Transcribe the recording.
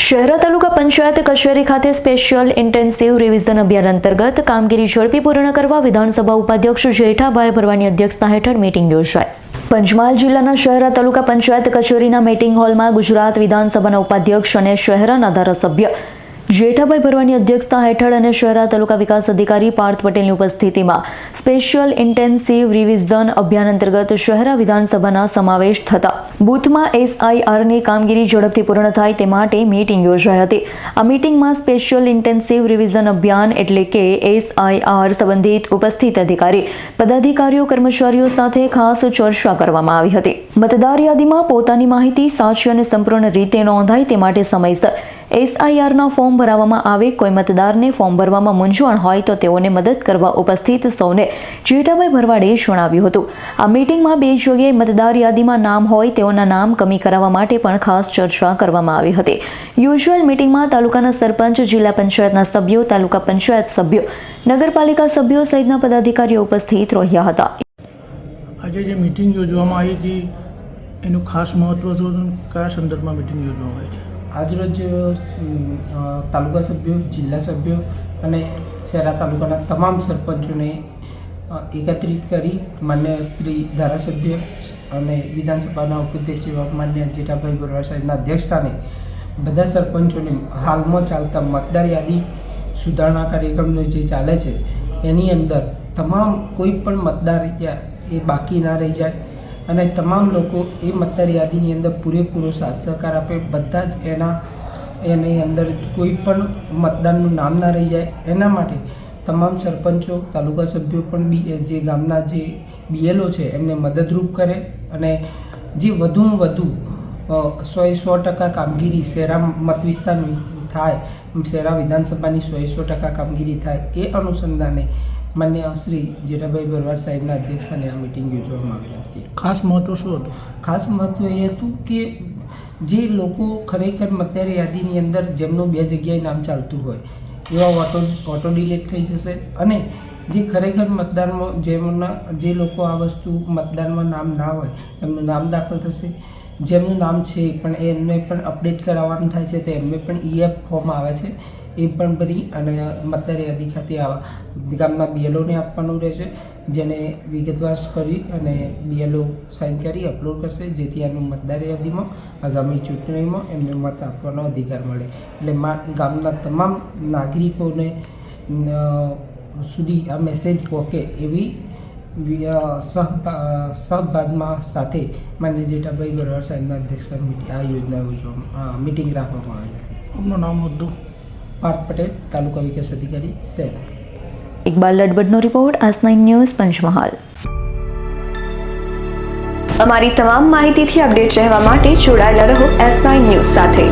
શહેરા તાલુકા પંચાયત કચેરી ખાતે special intensive revision અભિયાન અંતર્ગત કામગીરી ઝડપી પૂર્ણ કરવા વિધાનસભા ઉપાધ્યક્ષ જેઠાભાઈ ભરવાની અધ્યક્ષતા હેઠળ મીટિંગ યોજાઈ. પંચમહાલ જિલ્લાના શહેરા તાલુકા પંચાયત કચેરીના મીટિંગ હોલમાં ગુજરાત વિધાનસભાના ઉપાધ્યક્ષ અને શહેરાના ધારાસભ્ય જેઠાભાઈ ભરવાની અધ્યક્ષતા હેઠળ અને શહેરા તાલુકા વિકાસ અધિકારી પાર્થ પટેલની ઉપસ્થિતિમાં સ્પેશિયલ ઇન્ટેન્સિવ રિવિઝન અભિયાન અંતર્ગત શહેરા વિધાનસભાના સમાવેશ થતા બૂથમાં એસઆઈઆરની કામગીરી ઝડપથી પૂર્ણ થાય તે માટે મીટિંગ યોજાઈ હતી. આ મીટિંગમાં સ્પેશિયલ ઇન્ટેન્સિવ રિવિઝન અભિયાન એટલે કે એસઆઈઆર સંબંધિત ઉપસ્થિત અધિકારી, પદાધિકારીઓ, કર્મચારીઓ સાથે ખાસ ચર્ચા કરવામાં આવી હતી. મતદાર યાદીમાં પોતાની માહિતી સાચી અને સંપૂર્ણ રીતે નોંધાય તે માટે સમયસર એસઆઈઆરના ફોર્મ ભરાવવામાં આવે, કોઈ મતદારને ફોર્મ ભરવામાં મૂંઝવણ હોય તો તેઓને મદદ કરવા ઉપસ્થિત સૌને જેઠાભાઈ ભરવાડે જણાવ્યું હતું. આ મીટિંગમાં બે જગ્યાએ મતદાર યાદીમાં નામ હોય તેઓના નામ કમી કરાવવા માટે પણ ખાસ ચર્ચા કરવામાં આવી હતી યુઝ્યુઅલ મીટિંગમાં તાલુકાના સરપંચ જિલ્લા પંચાયતના સભ્યો તાલુકા પંચાયત સભ્યો નગરપાલિકા સભ્યો સહિતના પદાધિકારીઓ ઉપસ્થિત રહ્યા હતા આજે જે મિટિંગ યોજવામાં આવી હતી એનું ખાસ મહત્વ શું હતું? કયા સંદર્ભમાં મિટિંગ યોજવામાં આવી છે આજરોજ તાલુકા સભ્યો જિલ્લા સભ્યો અને શહેરા તાલુકાના તમામ સરપંચોને એકત્રિત કરી માન્ય શ્રી ધારાસભ્ય અને વિધાનસભાના ઉપાધ્યક્ષ એવા માન્ય જેઠાભાઈ બરવાર સાહેબના અધ્યક્ષસ્થાને બધા સરપંચોને હાલમાં ચાલતા મતદાર યાદી સુધારણા કાર્યક્રમનો જે ચાલે છે, એની અંદર તમામ કોઈ પણ મતદાર એ બાકી ના રહી જાય અને તમામ લોકો એ મતદાર યાદીની અંદર પૂરેપૂરો સાથ સહકાર આપે, બધા જ એના, એની અંદર કોઈ પણ મતદારનું નામ ના રહી જાય, એના માટે તમામ સરપંચો તાલુકા સભ્યો પણ બી જે ગામના જે બીએલઓ છે એમને મદદરૂપ કરે અને જે વધુમાં વધુ સો એ સો ટકા કામગીરી શેરા મત વિસ્તારની થાય શેરા વિધાનસભાની સો એ સો ટકા કામગીરી થાય એ અનુસંધાને માન્ય શ્રી જેઠાભાઈ ભરવાડ સાહેબના અધ્યક્ષસ્થાને આ મિટિંગ યોજવામાં આવેલી હતી. ખાસ મહત્વ શું હતું? ખાસ મહત્વ એ હતું કે જે લોકો ખરેખર મતદાર યાદીની અંદર જેમનું બે જગ્યાએ નામ ચાલતું હોય એવા ઓટો ઓટો ડિલીટ થઈ જશે. અને જે ખરેખર મતદારમાં જેમના, જે લોકો આ વસ્તુ મતદારમાં નામ ના હોય, એમનું નામ દાખલ થશે. જેમનું નામ છે પણ એમને પણ અપડેટ કરાવવાનું થાય છે, તો એમને પણ ઈએફ ફોર્મ આવે છે. એ પણ ભરી અને મતદાર યાદી ખાતે આવા ગામના બીએલઓને આપવાનું રહેશે, જેને વિગતવાર કરી અને બીએલઓ સાઇન કરી અપલોડ કરશે, જેથી એનું મતદાર યાદીમાં આગામી ચૂંટણીમાં એમને મત આપવાનો અધિકાર મળે. એટલે ગામના તમામ નાગરિકોને સુધી આ મેસેજ પહોંચે એવી સહભાગમાં સાથે માન્ય જેઠાભાઈ બરવાર સાહેબના અધ્યક્ષ આ યોજના યોજવામાં મિટિંગ રાખવામાં આવી હતી. આપનું નામ હતું પાર્થ પટેલ તાલુકા વિકાસ અધિકારી શહેર Iqbal લડબડનો report as nine news Panchmahal. અમારી તમામ માહિતીથી અપડેટ રહેવા માટે જોડાયેલા રહો એસ નાઇન ન્યૂઝ સાથે.